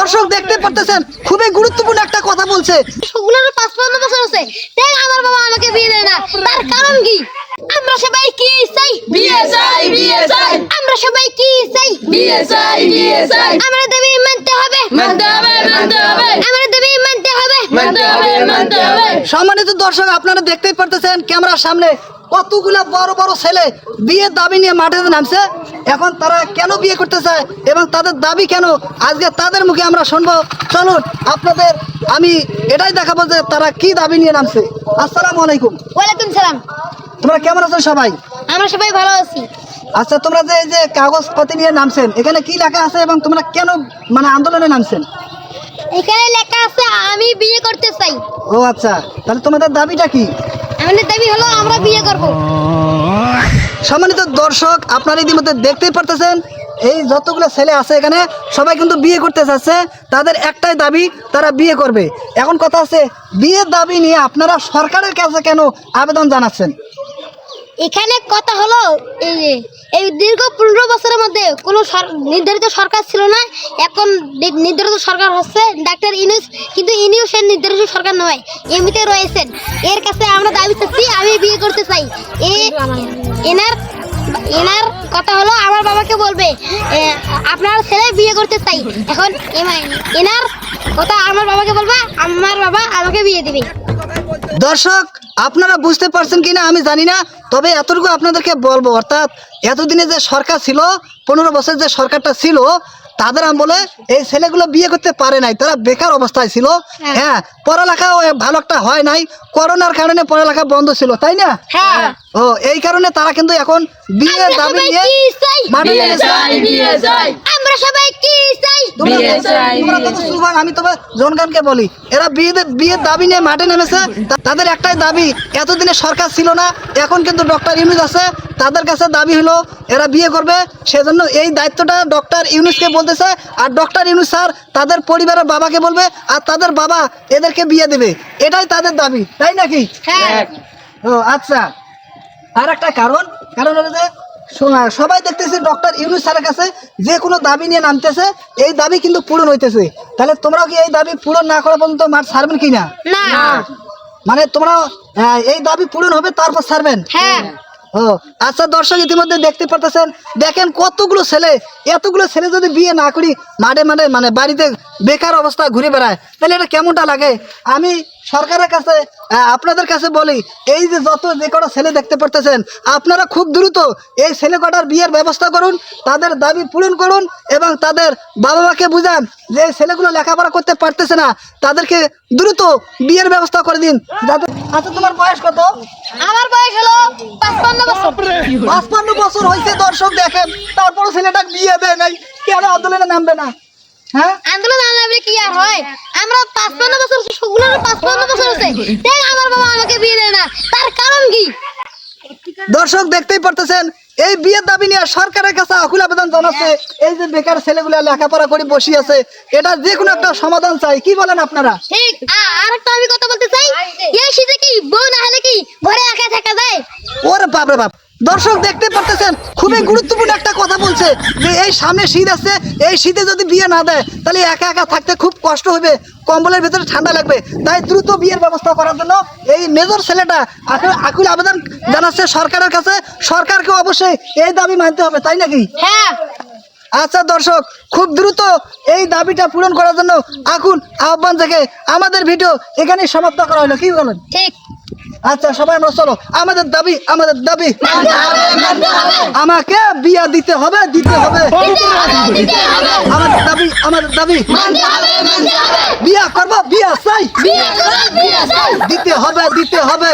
দর্শক দেখতে পারতেছেন খুবই গুরুত্বপূর্ণ একটা কথা বলছে সবগুলোর পাঁচপান্ন বছর আছে তাই আমার বাবা আমাকে বিয়ে দেয় না তার কারণ কি আমরা সবাই কি চাই বিয়ে চাই, বিয়ে চাই। আমরা সবাই কি চাই বিয়ে চাই, বিয়ে চাই। আমরা দাবি মানতে হবে মানতে হবে, মানতে হবে। আমরা দাবি মানতে হবে মানতে হবে, মানতে হবে। সম্মানিত দর্শক আপনারা দেখতেই পারতেছেন ক্যামেরার সামনে কতগুলা বড় বড় ছেলে বিয়ের দাবি নিয়ে মাঠে নামছে এখন তারা কেন বিয়ে করতে চায় এবং তাদের দাবি কেন? আজকে তাদের মুখে আমরা শুনব। চলুন আপনাদের আমি এটাই দেখাবো যে তারা কি দাবি নিয়ে নামছে। আসসালামু আলাইকুম। ওয়ালাইকুম সালাম। তোমরা কেমন আছো সবাই? আমরা সবাই ভালো আছি। আচ্ছা তোমরা যে এই যে কাগজপাতি নিয়ে নামছেন এখানে কি লেখা আছে এবং তোমরা কেন মানে আন্দোলনে নামছেন? এখানে লেখা আছে আমি বিয়ে করতে চাই। ও আচ্ছা তাহলে তোমাদের দাবিটা কি? সম্মানিত দর্শক, আপনারা ইতিমধ্যে দেখতেই পারতেছেন, এই যতগুলো ছেলে আছে এখানে, সবাই কিন্তু বিয়ে করতে চাচ্ছে তাদের একটাই দাবি, তারা বিয়ে করবে। এখন কথা আছে, বিয়ের দাবি নিয়ে আপনারা সরকারের কাছে কেন আবেদন জানাচ্ছেন? এখানে কথা হলো, এই দীর্ঘ পনেরো বছরের মধ্যে কোনো নির্ধারিত সরকার ছিল না। এখন নির্ধারিত সরকার হচ্ছে ডাক্তার ইনুস, কিন্তু ইনিউসের নির্ধারিত সরকার নয় এমনিতে রয়েছেন। এর কাছে আমরা দাবি চাচ্ছি আমি বিয়ে করতে চাই। এনার এনার কথা হলো, আমার বাবাকে বলবে আপনার ছেলে বিয়ে করতে চাই। এখন এনার কথা আমার বাবাকে বলবে, আমার বাবা আমাকে বিয়ে দিবে। দর্শক আপনারা বুঝতে পারছেন কিনা আমি জানি না, তবে এতটুকু আপনাদেরকে বলব, অর্থাৎ এতদিনে যে সরকার ছিল, পনেরো বছর যে সরকারটা ছিল তাদের আমলে এই ছেলেগুলো বিয়ে করতে পারে নাই তারা বেকার অবস্থায় ছিল। হ্যাঁ। হ্যাঁ পড়ালেখা ভালো একটা হয় নাই। করোনার কারণে পড়ালেখা বন্ধ ছিল তাই না? হ্যাঁ। ও এই কারণে তারা কিন্তু এখন দাবি নিয়ে মাঠে বিয়ে। আমরা সবাই কি চাই। সুলভান, আমি তবে জনগণকে বলি এরা বিয়ে বিয়ের দাবি নিয়ে মাঠে নেমেছে। তাদের একটাই দাবি এতদিনে সরকার ছিল না এখন কিন্তু ডক্টর ইউনুস আছে তাদের কাছে দাবি হলো এরা বিয়ে করবে সেজন্য এই দায়িত্বটা ডক্টর ইউনুসকে বলতেছে আর ডক্টর ইউনুস স্যার তাদের পরিবারের বাবাকে বলবে আর তাদের বাবা এদেরকে বিয়ে দেবে। এটাই তাদের দাবি তাই নাকি? হ্যাঁ। ও আচ্ছা। আর একটা কারণ কারণ হলো যে সবাই দেখতেছে ডক্টর ইউনুস স্যারের কাছে যে কোনো দাবি নিয়ে নামতেছে এই দাবি কিন্তু পূরণ হইতেছে। তাহলে তোমরাও কি এই দাবি পূরণ না করা পর্যন্ত মাঠ ছাড়বেন কি না? না। মানে তোমরা এই দাবি পূরণ হবে তারপর ছাড়বেন? হ্যাঁ। ও আচ্ছা দর্শক, ইতিমধ্যে দেখতে পারতেছেন, দেখেন কতগুলো ছেলে, এতগুলো ছেলে যদি বিয়ে না করি, মাঠে মাঠে মানে বাড়িতে বেকার অবস্থা ঘুরে বেড়ায়, তাহলে এটা কেমনটা লাগে? আমি সরকারের কাছে আপনাদের কাছে বলি এই যে যত যে কটা ছেলে দেখতে পারতেছেন আপনারা খুব দ্রুত এই ছেলে কটার বিয়ের ব্যবস্থা করুন তাদের দাবি পূরণ করুন এবং তাদের বাবা মাকে বুঝান যে এই ছেলেগুলো লেখাপড়া করতে পারতেছে না তাদেরকে দ্রুত বিয়ের ব্যবস্থা করে দিন। যাতে আচ্ছা তোমার বয়স কত? আমার বয়স হলো পাঁচপান্ন বছর। পাঁচপান্ন বছর হয়েছে দর্শক দেখেন তারপর ছেলেটা বিয়ে দেয় নাই কেন আন্দোলনে নামবে না? হ্যাঁ? আন্দোলন আনলে কি আর হয়? আমরা পাঁচপান্ন বছর পাঁচপান্ন বছর আছে। আমার বাবা আমাকে বিয়ে দেয় না। তার কারণ কি? দর্শক দেখতেই পারতেছেন এই বিয়ের দাবি নিয়ে সরকারের কাছে আকুল আবেদন জানাচ্ছে। এই যে বেকার ছেলেগুলো লেখাপড়া করে বসে আছে এটা যে কোনো একটা সমাধান চাই। কি বলেন আপনারা? ঠিক আর একটা আমি কথা বলতে চাই। এই শীতে কি বউ না হলে কি ঘরে একা থাকা যায়? ওরে বাপরে বাপ। দর্শক দেখতে পারতেছেন খুবই গুরুত্বপূর্ণ একটা কথা বলছে যে এই সামনে শীত আছে এই শীতে যদি বিয়ে না দেয় তাহলে একা একা থাকতে খুব কষ্ট হবে কম্বলের ভেতরে ঠান্ডা লাগবে। তাই দ্রুত বিয়ের ব্যবস্থা করার জন্য এই মেজর ছেলেটা আকুল আকুল আবেদন জানাচ্ছে সরকারের কাছে। সরকারকে অবশ্যই এই দাবি মানতে হবে তাই নাকি? হ্যাঁ। আচ্ছা দর্শক খুব দ্রুত এই দাবিটা পূরণ করার জন্য আকুল আহ্বান থেকে আমাদের ভিডিও এখানেই সমাপ্ত করা হলো কি বলেন? ঠিক। আচ্ছা সবাই আমরা চলো আমাদের দাবি আমাদের দাবি। আমাকে বিয়া দিতে হবে দিতে হবে। আমাদের দাবি আমাদের দাবি। বিয়া করব বিয়া চাই বিয়ে বিয়ে চাই। দিতে হবে দিতে হবে।